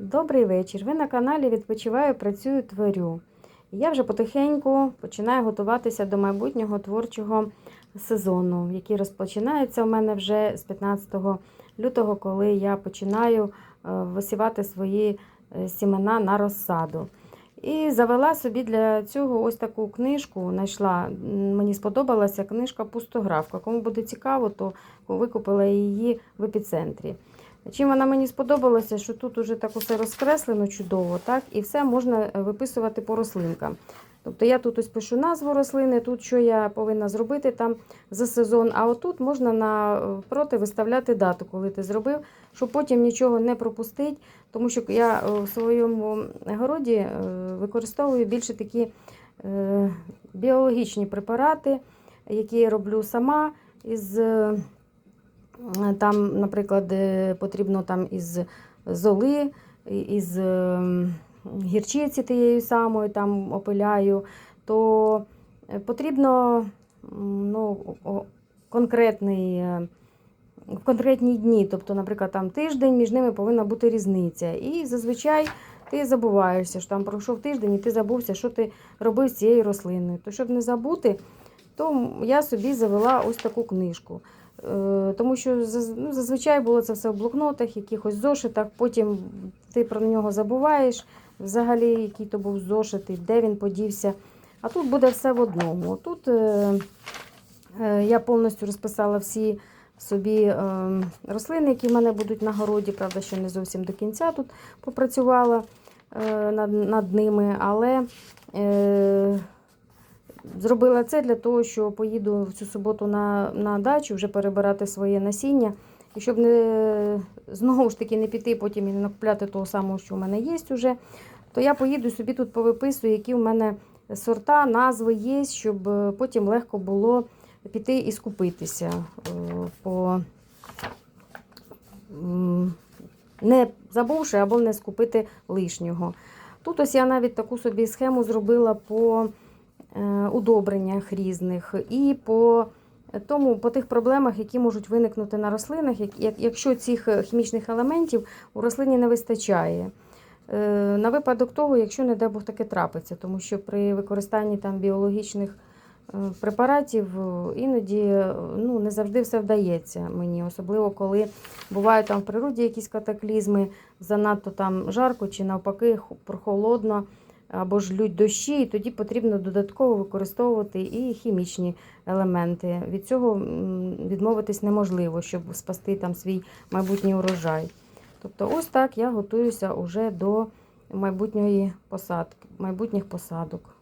Добрий вечір. Ви на каналі Відпочиваю, працюю, творю. Я вже потихеньку починаю готуватися до майбутнього творчого сезону, який розпочинається у мене вже з 15 лютого, коли я починаю е, висівати свої е, сімена на розсаду. І завела собі для цього ось таку книжку. Знайшла. Мені сподобалася книжка Пустографка. Кому буде цікаво, то викупила її в епіцентрі. Чим вона мені сподобалася, що тут уже так усе розкреслено чудово, так, і все можна е, виписувати по рослинкам. Тобто я тут ось пишу назву рослини, тут що я повинна зробити там за сезон, а отут можна напроти виставляти дату, коли ти зробив, щоб потім нічого не пропустити, тому що я е, в своєму городі е, використовую більше такі е, біологічні препарати, які я роблю сама із. Е, там, наприклад, е, потрібно там із золи, із ем, гірчиці тією самою там опиляю, то е, потрібно ну, конкретний, е, в конкретні дні, тобто, наприклад, там тиждень, між ними повинна бути різниця. І зазвичай ти забуваєшся, що там пройшов тиждень і ти забувся, що ти робив з цією рослиною. То щоб не забути, то я собі завела ось таку книжку. Е, Тому що ну, зазвичай було це все в блокнотах, якихось зошитах, потім ти про нього забуваєш, взагалі, який то був зошит, і де він подівся. А тут буде все в одному. Тут е, е, я повністю розписала всі собі рослини, які в мене будуть на городі. Правда, ще не зовсім до кінця тут попрацювала над, над ними, але Зробила це для того, що поїду в цю суботу на, на дачу вже перебирати своє насіння. І щоб не знову ж таки не піти потім і не накупляти того самого, що в мене є вже, то я поїду собі тут повиписую, які в мене сорта, назви є, щоб е, потім легко було піти і скупитися. е, По, не забувши або не скупити лишнього. Тут ось я навіть таку собі схему зробила по удобреннях різних і по тому, по тих проблемах, які можуть виникнути на рослинах, як- як- якщо цих е, хімічних елементів у рослині не вистачає. Е, На випадок того, якщо не дай Бог таке трапиться, тому що при використанні там біологічних е, препаратів е, іноді е, ну, не завжди все вдається мені, особливо коли бувають там в природі якісь катаклізми, занадто там жарко чи навпаки прохолодно або ж лють дощі, і тоді потрібно додатково використовувати і хімічні елементи. Від цього відмовитись неможливо, щоб спасти там свій майбутній урожай. Тобто, ось так я готуюся уже до майбутньої посадки, майбутніх посадок.